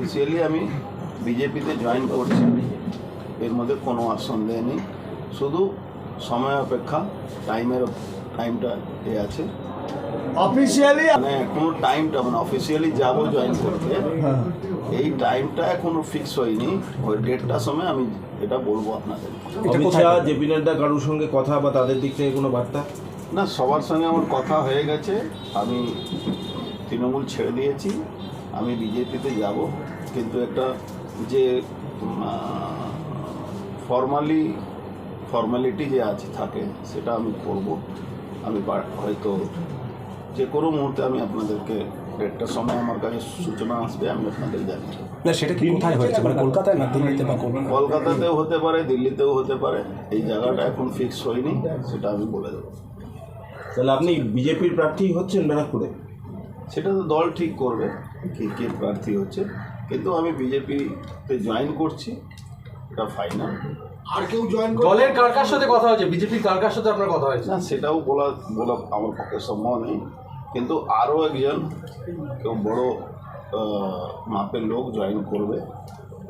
Officially আমি বিজেপিতে join করছি। এর মধ্যে কোনো আর সন্দেহ নেই শুধু সময় অপেক্ষা টাইমের টাইমটা এ আছে। অফিসিয়ালি মানে কোনো টাইমটা মানে অফিসিয়ালি যাব জয়েন করতে। এই টাইমটা এখনও ফিক্স হয়নি। ওই ডেটটার সময় আমি এটা বলব আপনাদের। অমিত শাহ জেপি নাড্ডা কারোর সঙ্গে কথা বা তাদের দিক থেকে কোনো বার্তা? না সবার সঙ্গে আমার কথা হয়ে গেছে। আমি তৃণমূল ছেড়ে দিয়েছি। আমি বিজেপিতে যাব। কিন্তু একটা যে ফর্মালি ফর্মালিটি যে আছে থাকে সেটা আমি করব। আমি হয়তো যে কোনো মুহূর্তে আমি আপনাদেরকে একটা সময় আমার কাছে সূচনা আসবে আমি আপনাদের জানিয়ে দেবো। না সেটা কি কোথায় হয়েছে? মানে কলকাতায় না দিল্লিতে বা কলকাতাতেও হতে পারে দিল্লিতেও হতে পারে। এই জায়গাটা এখন ফিক্স হয়নি সেটা আমি বলে দেবো। তাহলে আপনি বিজেপির প্রার্থী হচ্ছেন ব্যারাকপুরে? সেটা তো দল ঠিক করবে কে কে প্রার্থী হচ্ছে। কিন্তু আমি বিজেপিতে জয়েন করছি। এটা ফাইনাল আর কেউ জয়েন দলের কার কার সাথে কথা হয়েছে বিজেপি কার কার সাথে আপনার কথা হয়েছে। না সেটাও বলা বলা আমার পক্ষে সম্ভব নেই। কিন্তু আরও একজন কেউ বড় মাপের লোক জয়েন করবে।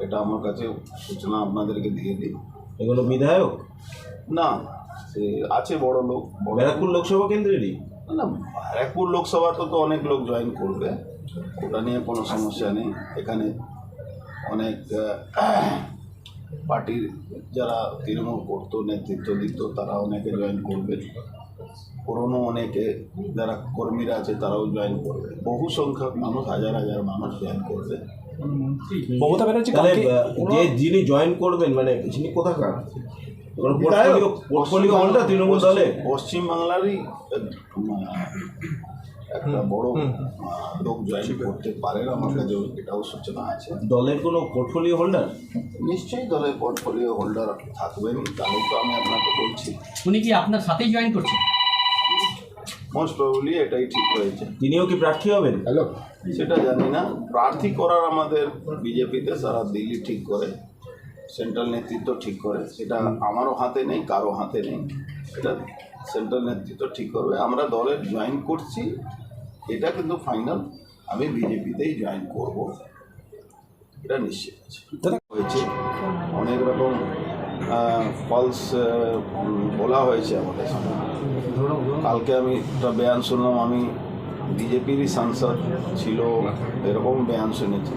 এটা আমার কাছে সূচনা আপনাদেরকে দিয়ে দিই। এগুলো বিধায়ক? না সে আছে বড় লোক বড় ব্যারাকপুর লোকসভা কেন্দ্রেরই? না ব্যারাকপুর লোকসভাতে তো অনেক লোক জয়েন করবে। ওটা নিয়ে কোনো সমস্যা নেই। এখানে অনেক পার্টির যারা তৃণমূল করতো নেতৃত্ব দিত তারা অনেকে জয়েন করবে। পুরনো অনেকে যারা কর্মীরা আছে তারাও জয়েন করবে। বহু সংখ্যক মানুষ হাজার হাজার মানুষ জয়েন করবে। মমতা ব্যানার্জি যে যিনি জয়েন করবেন মানে যিনি কোথাকার? পোর্টফোলিও তৃণমূল দলে? পশ্চিমবাংলারই একটা বড় লোক জয়েন করতে পারেন আমার কাছে এটাও সূচনা আছে। দলের কোনো পোর্টফোলিও হোল্ডার নিশ্চয়ই দলের পোর্টফোলিও হোল্ডার থাকবেন তাহলে তো আমি আপনাকে বলছি। উনি কি আপনার সাথেই জয়েন করছেন? মোস্ট প্রবলি এটাই ঠিক হয়েছে। তিনিও কি প্রার্থী হবেন? হ্যালো সেটা জানি না। প্রার্থী করার আমাদের বিজেপিতে সারা দিল্লি ঠিক করে সেন্ট্রাল নেতৃত্ব ঠিক করে। সেটা আমারও হাতে নেই কারও হাতে নেই। এটা সেন্ট্রাল নেতৃত্ব ঠিক করবে। আমরা দলে জয়েন করছি। এটা কিন্তু ফাইনাল আমি বিজেপিতেই জয়েন করব। এটা নিশ্চিত আছে। হয়েছে। অনেক রকম ফলস বলা হয়েছে আমাদের সামনে। কালকে আমি একটা বয়ান শুনলাম। আমি বিজেপিরই সাংসদ ছিল এরকম বয়ান শুনেছি।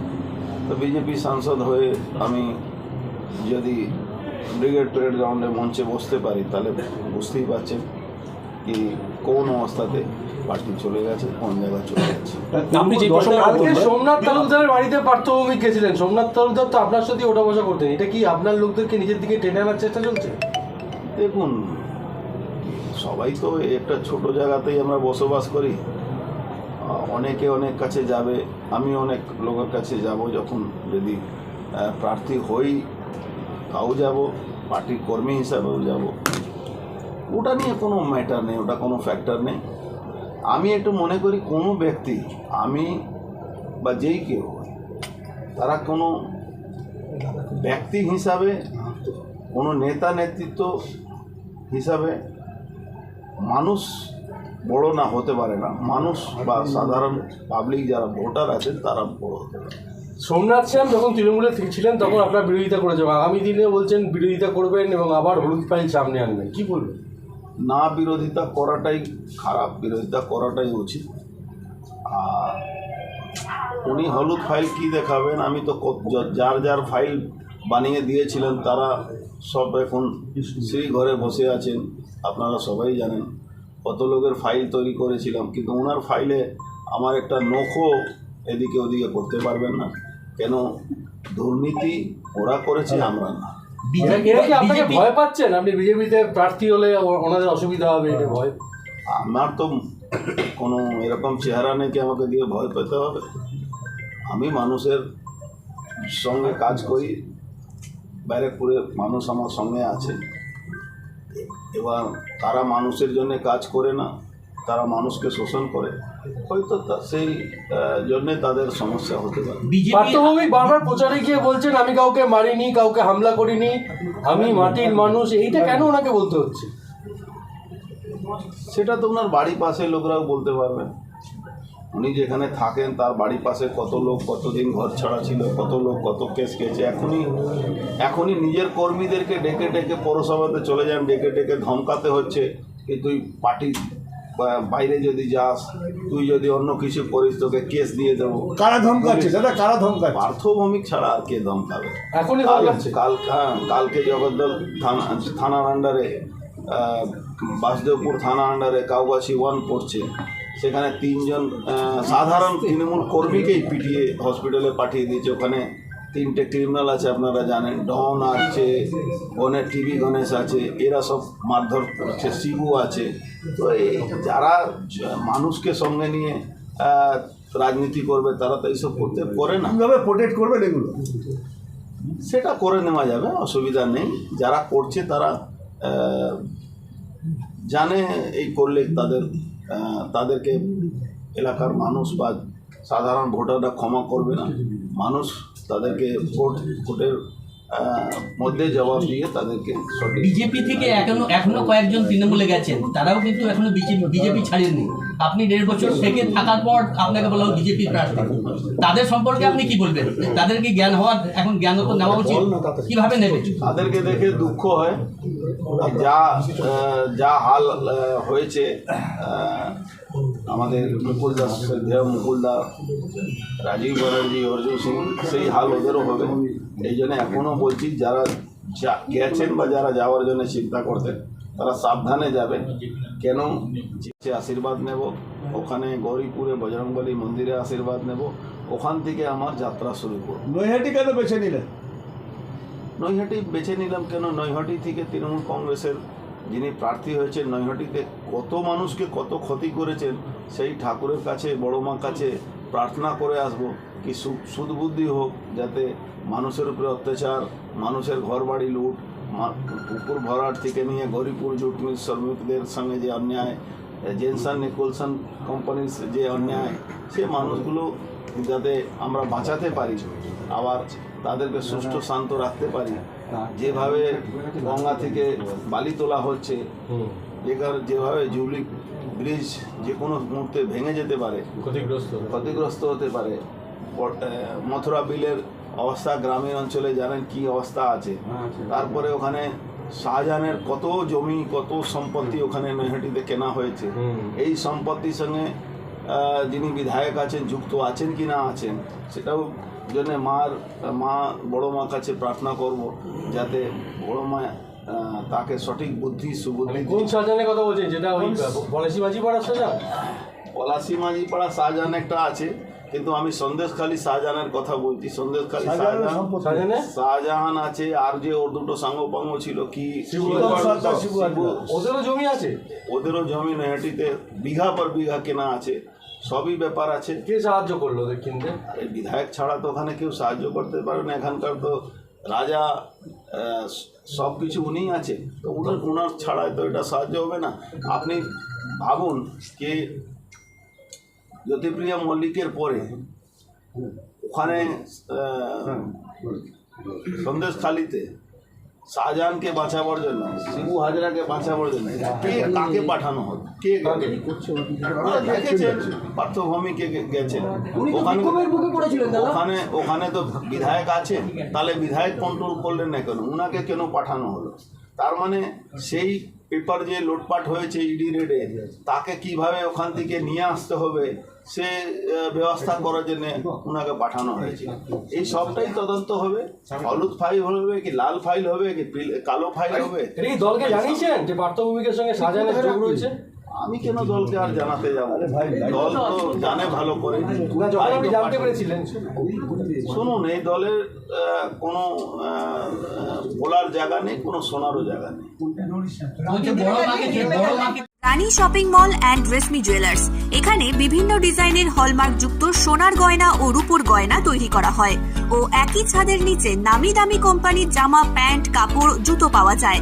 তো বিজেপি সাংসদ হয়ে আমি যদি ব্রিগেড প্যারেড গ্রাউন্ডে মঞ্চে বসতে পারি তাহলে বুঝতেই পারছেন কি কোন অবস্থাতে পার্টি চলে গেছে কোন জায়গায় চলে গেছে। আপনি যে সোমনাথ তালুকদারের বাড়িতে পার্থভূমি গেছিলেন। সোমনাথ তালুকদার তো আপনার সাথে ওঠা বসা করতেন। এটা কি আপনার লোকদেরকে নিজের দিকে টেনে আনার চেষ্টা চলছে? দেখুন সবাই তো একটা ছোট জায়গাতেই আমরা বসবাস করি। অনেকে অনেক কাছে যাবে আমি অনেক লোকের কাছে যাব যখন যদি প্রার্থী হই তাও যাব, পার্টির কর্মী হিসাবেও যাব। ওটা নিয়ে কোনো ম্যাটার নেই, ওটা কোনো ফ্যাক্টর নেই। আমি একটু মনে করি কোনো ব্যক্তি, আমি বা যেই কেউ, তারা কোনো ব্যক্তি হিসাবে, কোনো নেতা নেতৃত্ব হিসাবে মানুষ বড় না হতে পারে না। মানুষ বা সাধারণ পাবলিক যারা ভোটার আছেন, তারা বড় হতে পারে। সোমনাথ শ্যাম যখন তৃণমূলে ছিলেন তখন আপনার বিরোধিতা করেছে আগামী দিনে বলছেন বিরোধিতা করবেন এবং আবার হলুদ ফাইল সামনে আনবেন, কি বলবেন? না, বিরোধিতা করাটাই খারাপ, বিরোধিতা করাটাই উচিত। আর উনি হলুদ ফাইল কি দেখাবেন? আমি তো যার যার ফাইল বানিয়ে দিয়েছিলেন, তারা সব এখন সেই ঘরে বসে আছেন, আপনারা সবাই জানেন। কত লোকের ফাইল তৈরি করেছিলাম, কিন্তু ওনার ফাইলে আমার একটা নখও এদিকে ওদিকে করতে পারবেন না। কেন? দুর্নীতি ওরা করেছে আমরা না। কি আপনাকে ভয় পাচ্ছেন? আপনি বিজেপিতে প্রার্থী হলে ওনাদের অসুবিধা হবে এটা ভয়। আমার তো কোনো এরকম চেহারা নেই কি আমাকে দিয়ে ভয় পেতে হবে? আমি মানুষের সঙ্গে কাজ করি ব্যারেকপুরে মানুষ আমার সঙ্গে আছে। এবার তারা মানুষের জন্য কাজ করে না তারা মানুষকে শোষণ করে। হয়তো সেই জন্যে তাদের সমস্যা হতে পারে। বিজেপি পার্থভৌমিক বারবার প্রচারে গিয়ে বলছেন আমি কাউকে মারিনি কাউকে হামলা করিনি আমি মাটির মানুষ। এইটা কেন ওনাকে বলতে হচ্ছে? সেটা তো ওনার বাড়ির পাশে লোকরাও বলতে পারবেন। উনি যেখানে থাকেন তার বাড়ির পাশে কত লোক কতদিন ঘর ছাড়া ছিল কত লোক কত কেস গেছে এখনই এখনই নিজের কর্মীদেরকে ডেকে ডেকে পৌরসভাতে চলে যান ডেকে ডেকে ধমকাতে হচ্ছে। কি তুই পার্টি বাইরে যদি যাস তুই যদি অন্য কিছু করিস তোকে কেস দিয়ে দেবো। কারা ধমকাচ্ছে? দাদা কারা ধমকাচ্ছে? পার্থভৌমিক ছাড়া আর কে ধমকাবে? এখনই কাল ধমকাচ্ছে। কাল হ্যাঁ, কালকে জগদ্দল থানা থানার আন্ডারে বাসদেবপুর থানা আন্ডারে কাউবাসী ওয়ান পড়ছে সেখানে তিনজন সাধারণ তৃণমূল কর্মীকেই পিটিয়ে হসপিটালে পাঠিয়ে দিয়েছে। ওখানে তিনটে ক্রিমিনাল আছে আপনারা জানেন ডন আছে গণের টিভি গণেশ আছে এরা সব মারধর করছে শিবু আছে। তো এই যারা মানুষকে সঙ্গে নিয়ে রাজনীতি করবে তারা তো এইসব করতে করে না। কীভাবে প্রোটেক্ট করবেন এগুলো? সেটা করে নেওয়া যাবে অসুবিধা নেই। যারা করছে তারা জানে এই করলে তাদের তাদেরকে এলাকার মানুষ বা সাধারণ ভোটাররা ক্ষমা করবে না। মানুষ তাদেরকে ভোট ভোটের মধ্যে জবাব দিয়ে তাদেরকে বিজেপি থেকে এখনও এখনও কয়েকজন তৃণমূলে গেছেন। তারাও কিন্তু এখনও বিজেপি বিজেপি ছাড়েননি। আপনি দেড় বছর থেকে থাকার পর আপনাকে বলা বিজেপি প্রার্থী। তাদের সম্পর্কে আপনি কি বলবেন? তাদের কি জ্ঞান হওয়ার এখন জ্ঞান তো নেওয়া উচিত? কীভাবে নেবে? তাদেরকে দেখে দুঃখ হয়। যা যা হাল হয়েছে আমাদের মুকুলদা শ্রদ্ধেয় মুকুলদা রাজীব ব্যানার্জি অর্জুন সিং সেই হাল ওদেরও হবে। এই জন্য এখনও বলছি যারা যা গেছেন বা যারা যাওয়ার জন্য চিন্তা করতেন তারা সাবধানে যাবেন। কেন? যে আশীর্বাদ নেব ওখানে গৌরীপুরে বজরংবলী মন্দিরে আশীর্বাদ নেব ওখান থেকে আমার যাত্রা শুরু করব। নৈহাটি কেন বেছে নিলেন? নৈহাটি বেছে নিলাম কেন? নৈহাটি থেকে তৃণমূল কংগ্রেসের যিনি প্রার্থী হয়েছেন নৈহাটিতে কত মানুষকে কত ক্ষতি করেছেন সেই ঠাকুরের কাছে বড় মার কাছে প্রার্থনা করে আসব কি সু- সুদবুদ্ধি হোক যাতে মানুষের উপরে অত্যাচার মানুষের ঘর বাড়ি লুট মা- পুকুর ভরাট থেকে নিয়ে গরিপুর জুট মিল শ্রমিকদের সঙ্গে যে অন্যায় জেনসন নিকোলসন কোম্পানির যে অন্যায় সে মানুষগুলো যাতে আমরা বাঁচাতে পারি আবার তাদেরকে সুষ্ঠু শান্ত রাখতে পারি। যেভাবে গঙ্গা থেকে বালি তোলা হচ্ছে যেভাবে জুবলি ব্রিজ যে কোনো মুহূর্তে ভেঙে যেতে পারে ক্ষতিগ্রস্ত ক্ষতিগ্রস্ত হতে পারে। মথুরা বিলের অবস্থা গ্রামীণ অঞ্চলে জানেন কি অবস্থা আছে। তারপরে ওখানে শাহজাহানের কত জমি কত সম্পত্তি ওখানে নৈহাটিতে কেনা হয়েছে। এই সম্পত্তির সঙ্গে যিনি বিধায়ক আছেন যুক্ত আছেন কি না আছেন সেটাও জন্য মার মা বড় মা কাছে প্রার্থনা করব যাতে বড় মা তাকে সঠিক বুদ্ধি সুবুদ্ধি মানে কোন শাহজাহানের কথা বলছেন? যেটা ওই পলাশি পাড়ার শাহজাহান? পলাশি মাঝি পাড়া শাহজাহান একটা আছে কিন্তু আমি সন্দেশখালী শাহজাহানের কথা বলছি। সন্দেশখালী শাহজাহান শাহজাহান? আছে আর যে ওর দুটো সাঙ্গপাঙ্গ ছিল কি ওদেরও জমি আছে? ওদেরও জমি নৈহাটিতে বিঘা পর বিঘা কেনা আছে সবই ব্যাপার আছে। কে সাহায্য করল ওদের কিনতে? আরে বিধায়ক ছাড়া তো ওখানে কেউ সাহায্য করতে পারে না এখানকার তো রাজা সব কিছু উনিই আছে তো উনার ওনার ছাড়াই তো এটা সাহায্য হবে না। আপনি ভাবুন যে জ্যোতিপ্রিয়া মল্লিকের পরে ওখানে আহ, সন্দেশখালিতে শাহজাহানকে বাঁচাবার জন্য শিবু হাজরাকে বাঁচাবার জন্য কে কাকে পাঠানো হতো কে গেছেন ওখানে ওখানে ওখানে তো বিধায়ক আছে তাহলে বিধায়ক কন্ট্রোল করলেন না কেন? ওনাকে কেন পাঠানো হলো? তার মানে সেই পেপার যে লোটপাট হয়েছে ইডি রেডে তাকে কীভাবে ওখান থেকে নিয়ে আসতে হবে সে ব্যবস্থা করার জন্য ওনাকে পাঠানো হয়েছে। এই সবটাই তদন্ত হবে। হলুদ ফাইল হবে কি লাল ফাইল হবে কি কালো ফাইল হবে? দলকে জানিয়েছেন যে পার্থভূমিকের সঙ্গে সাজানো রয়েছে। আমি কেন দলকে আর জানাতে যাব? দল তো জানে ভালো করে। জানতে পেরেছিলেন। শুনুন এই দলের কোনো বলার জায়গা নেই কোনো শোনারও জায়গা নেই। Rani shopping mall and Reshmi jewellers. এখানে বিভিন্ন ডিজাইনের হলমার্ক যুক্ত সোনার গয়না ও রূপোর গয়না তৈরি করা হয়। ও একই ছাদের নিচে নামি দামি কোম্পানির জামা প্যান্ট কাপড় জুতো পাওয়া যায়।